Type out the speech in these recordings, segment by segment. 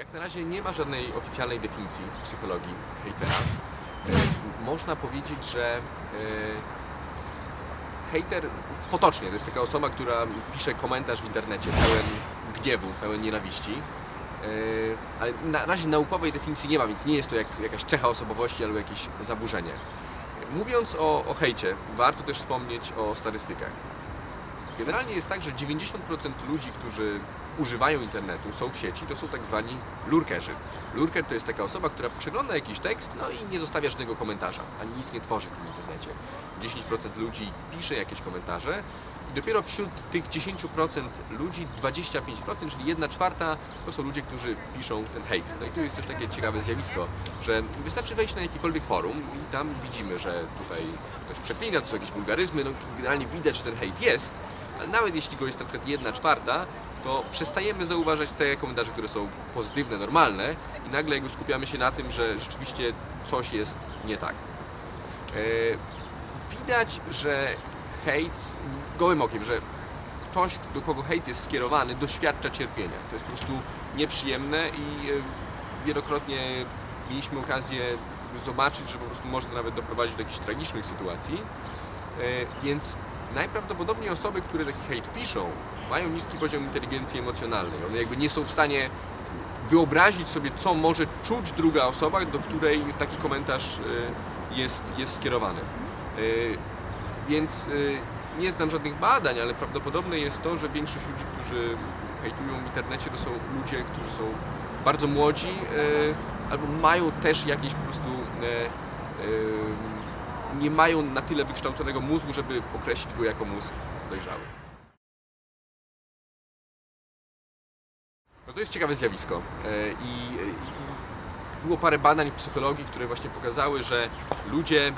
Jak na razie nie ma żadnej oficjalnej definicji w psychologii hejtera. E, Można powiedzieć, że e, hejter potocznie to jest taka osoba, która pisze komentarz w internecie pełen gniewu, pełen nienawiści. E, Ale na razie naukowej definicji nie ma, więc nie jest to jak, jakaś cecha osobowości albo jakieś zaburzenie. Mówiąc o, o hejcie, warto też wspomnieć o statystykach. Generalnie jest tak, że 90% ludzi, którzy używają internetu, są w sieci, to są tak zwani lurkerzy. Lurker to jest taka osoba, która przegląda jakiś tekst, no i nie zostawia żadnego komentarza, ani nic nie tworzy w tym internecie. 10% ludzi pisze jakieś komentarze i dopiero wśród tych 10% ludzi 25%, czyli 1 czwarta, to są ludzie, którzy piszą ten hejt. No i tu jest też takie ciekawe zjawisko, że wystarczy wejść na jakiekolwiek forum i tam widzimy, że tutaj ktoś przeklina, to są jakieś wulgaryzmy, no generalnie widać, że ten hejt jest, ale nawet jeśli go jest na przykład 1 czwarta, to przestajemy zauważać te komentarze, które są pozytywne, normalne i nagle jakby skupiamy się na tym, że rzeczywiście coś jest nie tak. E, widać, że hejt gołym okiem, że ktoś, do kogo hejt jest skierowany, doświadcza cierpienia. To jest po prostu nieprzyjemne i e, wielokrotnie mieliśmy okazję zobaczyć, że po prostu można nawet doprowadzić do jakichś tragicznych sytuacji. E, Więc najprawdopodobniej osoby, które taki hejt piszą, mają niski poziom inteligencji emocjonalnej. One jakby nie są w stanie wyobrazić sobie, co może czuć druga osoba, do której taki komentarz e, jest, jest skierowany. E, Więc e, nie znam żadnych badań, ale prawdopodobne jest to, że większość ludzi, którzy hejtują w internecie, to są ludzie, którzy są bardzo młodzi albo mają też jakieś po prostu nie mają na tyle wykształconego mózgu, żeby określić go jako mózg dojrzały. No to jest ciekawe zjawisko E, i, i było parę badań w psychologii, które właśnie pokazały, że ludzie e,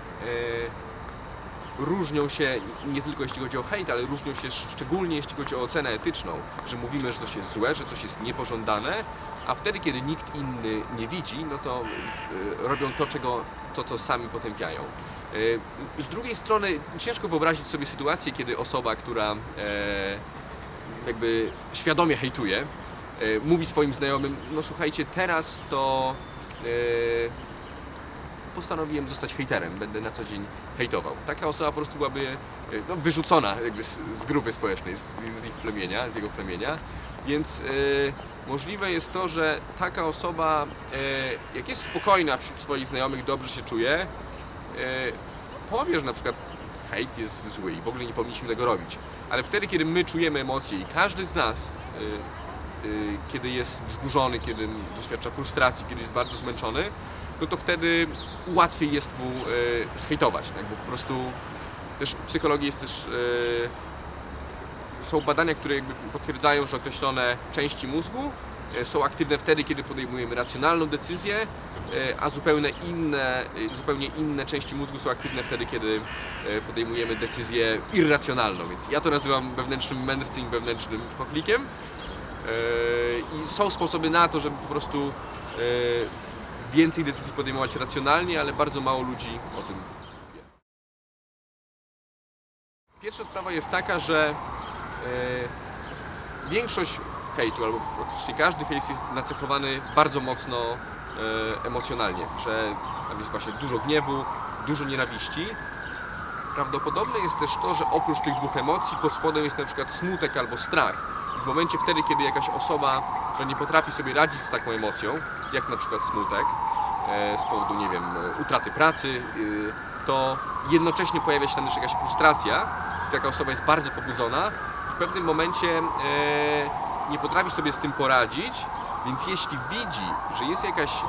różnią się nie tylko jeśli chodzi o hejt, ale różnią się szczególnie jeśli chodzi o ocenę etyczną, że mówimy, że coś jest złe, że coś jest niepożądane, a wtedy, kiedy nikt inny nie widzi, no to e, robią to, czego, to, co sami potępiają. Z drugiej strony ciężko wyobrazić sobie sytuację, kiedy osoba, która jakby świadomie hejtuje, mówi swoim znajomym, no słuchajcie, teraz to e, postanowiłem zostać hejterem, będę na co dzień hejtował. Taka osoba po prostu byłaby e, no, wyrzucona jakby z, z grupy społecznej, z, z ich plemienia, z jego plemienia, więc e, możliwe jest to, że taka osoba, e, jak jest spokojna wśród swoich znajomych, dobrze się czuje, e, powie, że na przykład hejt jest zły i w ogóle nie powinniśmy tego robić. Ale wtedy, kiedy my czujemy emocje i każdy z nas, y, y, kiedy jest wzburzony, kiedy doświadcza frustracji, kiedy jest bardzo zmęczony, no to wtedy łatwiej jest mu y, zhejtować. Tak? Bo po prostu też w psychologii jest też y, są badania, które jakby potwierdzają, że określone części mózgu są aktywne wtedy, kiedy podejmujemy racjonalną decyzję, a zupełnie inne, zupełnie inne części mózgu są aktywne wtedy, kiedy podejmujemy decyzję irracjonalną. Więc ja to nazywam wewnętrznym mędrcem i wewnętrznym chochlikiem. E, I są sposoby na to, żeby po prostu e, więcej decyzji podejmować racjonalnie, ale bardzo mało ludzi o tym wie. Pierwsza sprawa jest taka, że e, większość hejtu, albo praktycznie każdy hejt jest nacechowany bardzo mocno emocjonalnie, że tam jest właśnie dużo gniewu, dużo nienawiści. Prawdopodobne jest też to, że oprócz tych dwóch emocji pod spodem jest na przykład smutek albo strach. W momencie wtedy, kiedy jakaś osoba, która nie potrafi sobie radzić z taką emocją, jak na przykład smutek, e, z powodu, nie wiem, e, utraty pracy, y, to jednocześnie pojawia się tam też jakaś frustracja, taka osoba jest bardzo pobudzona i w pewnym momencie e, nie potrafi sobie z tym poradzić, więc jeśli widzi, że jest jakaś e,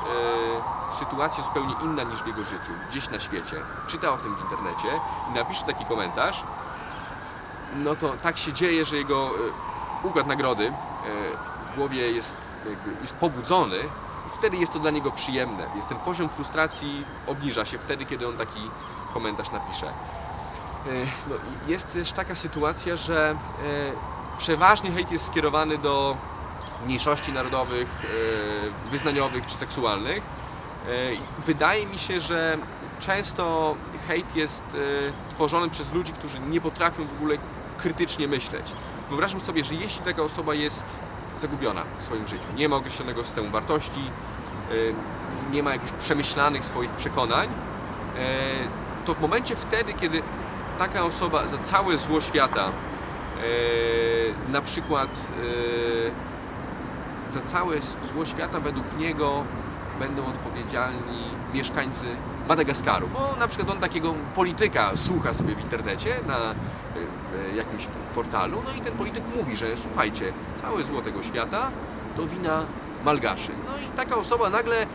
sytuacja zupełnie inna niż w jego życiu, gdzieś na świecie, czyta o tym w internecie i napisze taki komentarz, no to tak się dzieje, że jego e, układ nagrody e, w głowie jest, jakby, jest pobudzony i wtedy jest to dla niego przyjemne, więc ten poziom frustracji obniża się wtedy, kiedy on taki komentarz napisze. E, No, jest też taka sytuacja, że e, przeważnie hejt jest skierowany do mniejszości narodowych, wyznaniowych czy seksualnych. Wydaje mi się, że często hejt jest tworzony przez ludzi, którzy nie potrafią w ogóle krytycznie myśleć. Wyobrażam sobie, że jeśli taka osoba jest zagubiona w swoim życiu. Nie ma określonego systemu wartości, y, nie ma jakichś przemyślanych swoich przekonań, y, to w momencie wtedy, kiedy taka osoba za całe zło świata, y, na przykład za całe zło świata według niego będą odpowiedzialni mieszkańcy Madagaskaru, bo na przykład on takiego polityka słucha sobie w internecie na jakimś portalu, no i ten polityk mówi, że słuchajcie, całe zło tego świata to wina Malgaszy. No i taka osoba nagle y,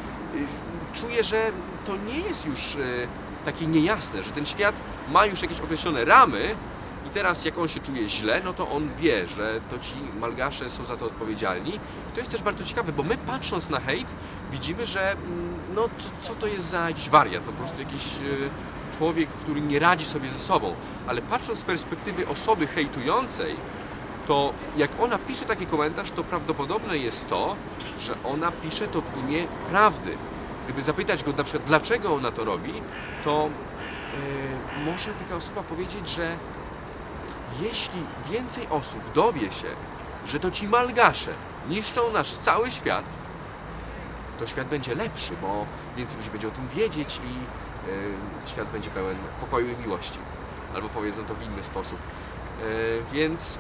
czuje, że to nie jest już y, takie niejasne, że ten świat ma już jakieś określone ramy i teraz jak on się czuje źle, no to on wie, że to ci Malgasze są za to odpowiedzialni. To jest też bardzo ciekawe, bo my patrząc na hejt widzimy, że mm, no co, co to jest za jakiś wariat, po prostu jakiś y, człowiek, który nie radzi sobie ze sobą. Ale patrząc z perspektywy osoby hejtującej, to jak ona pisze taki komentarz, to prawdopodobne jest to, że ona pisze to w imię prawdy. Gdyby zapytać go na przykład, dlaczego ona to robi, to y, może taka osoba powiedzieć, że jeśli więcej osób dowie się, że to ci malgasze niszczą nasz cały świat, to świat będzie lepszy, bo więcej ludzi będzie o tym wiedzieć i świat będzie pełen pokoju i miłości. Albo powiedzą to w inny sposób. Y, więc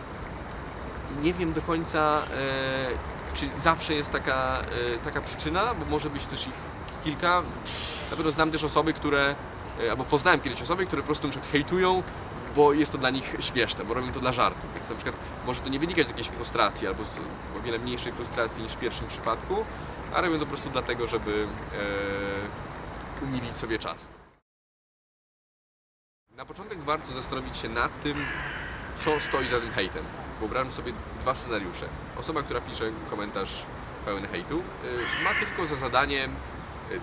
nie wiem do końca, y, czy zawsze jest taka, y, taka przyczyna, bo może być też ich kilka. Na pewno znam też osoby, które, y, albo poznałem kiedyś osoby, które po prostu na hejtują bo jest to dla nich śmieszne, bo robią to dla żartu. Więc na przykład może to nie wynikać z jakiejś frustracji albo z o wiele mniejszej frustracji niż w pierwszym przypadku, a robią to po prostu dlatego, żeby umilić sobie czas. Na początek warto zastanowić się nad tym, co stoi za tym hejtem. Wyobrażam sobie dwa scenariusze. Osoba, która pisze komentarz pełen hejtu, y, ma tylko za zadanie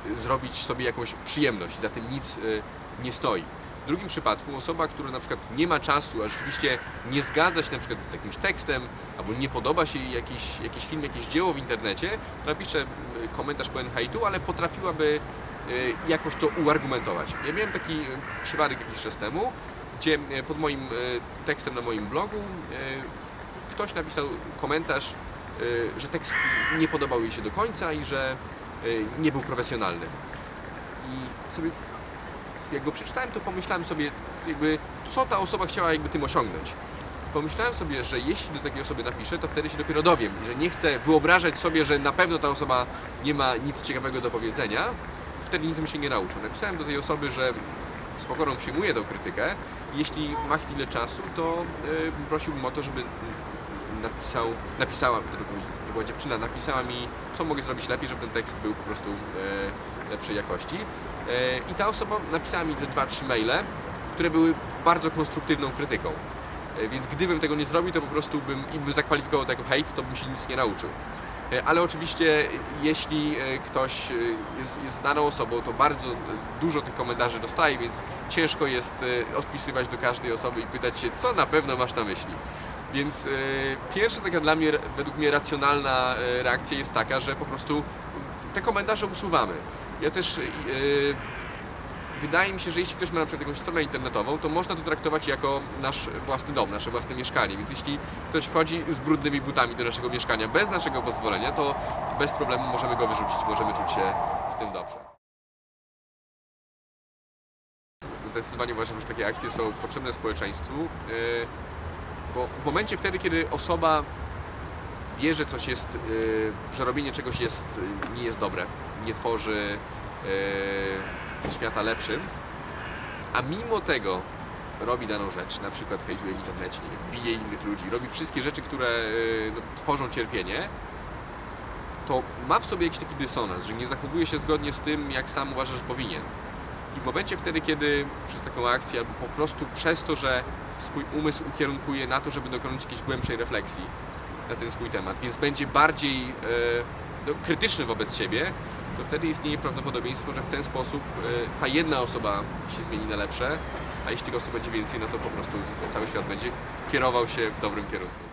y, zrobić sobie jakąś przyjemność, za tym nic y, nie stoi. W drugim przypadku osoba, która na przykład nie ma czasu, a rzeczywiście nie zgadza się na przykład z jakimś tekstem, albo nie podoba się jej jakiś, jakiś film, jakieś dzieło w internecie, napisze komentarz pełen hejtu, ale potrafiłaby jakoś to uargumentować. Ja miałem taki y, przypadek jakiś czas temu, gdzie y, pod moim y, tekstem na moim blogu y, ktoś napisał komentarz, y, że tekst nie podobał jej się do końca i że y, nie był profesjonalny. I sobie jak go przeczytałem, to pomyślałem sobie, jakby, co ta osoba chciała jakby tym osiągnąć. Pomyślałem sobie, że jeśli do takiej osoby napiszę, to wtedy się dopiero dowiem i że nie chcę wyobrażać sobie, że na pewno ta osoba nie ma nic ciekawego do powiedzenia. Wtedy nic bym się nie nauczył. Napisałem do tej osoby, że z pokorą przyjmuję tą krytykę. Jeśli ma chwilę czasu, to yy, prosiłbym o to, żeby napisał, napisała, wtedy to była dziewczyna, napisała mi, co mogę zrobić lepiej, żeby ten tekst był po prostu e, lepszej jakości. E, I ta osoba napisała mi te dwa, trzy maile, które były bardzo konstruktywną krytyką. Więc gdybym tego nie zrobił, to po prostu bym, i bym zakwalifikował jako hejt, to bym się nic nie nauczył. E, Ale oczywiście, jeśli e, ktoś e, jest, jest znaną osobą, to bardzo dużo tych komentarzy dostaje, więc ciężko jest odpisywać do każdej osoby i pytać się, co na pewno masz na myśli. Więc pierwsza taka dla mnie, według mnie racjonalna reakcja jest taka, że po prostu te komentarze usuwamy. Ja też wydaje mi się, że jeśli ktoś ma na przykład jakąś stronę internetową, to można to traktować jako nasz własny dom, nasze własne mieszkanie. Więc jeśli ktoś wchodzi z brudnymi butami do naszego mieszkania bez naszego pozwolenia, to bez problemu możemy go wyrzucić, możemy czuć się z tym dobrze. Zdecydowanie uważam, że takie akcje są potrzebne społeczeństwu, yy, bo w momencie wtedy, kiedy osoba wie, że coś jest, yy, że robienie czegoś jest, yy, nie jest dobre, nie tworzy świata lepszym, a mimo tego robi daną rzecz, na przykład hejtuje w internecie, nie wiem, bije innych ludzi, robi wszystkie rzeczy, które yy, no, tworzą cierpienie, to ma w sobie jakiś taki dysonans, że nie zachowuje się zgodnie z tym, jak sam uważa, że powinien. I w momencie wtedy, kiedy przez taką akcję, albo po prostu przez to, że swój umysł ukierunkuje na to, żeby dokonać jakiejś głębszej refleksji na ten swój temat, więc będzie bardziej e, no, krytyczny wobec siebie, to wtedy istnieje prawdopodobieństwo, że w ten sposób e, ta jedna osoba się zmieni na lepsze, a jeśli tych osób będzie więcej, no to po prostu cały świat będzie kierował się w dobrym kierunku.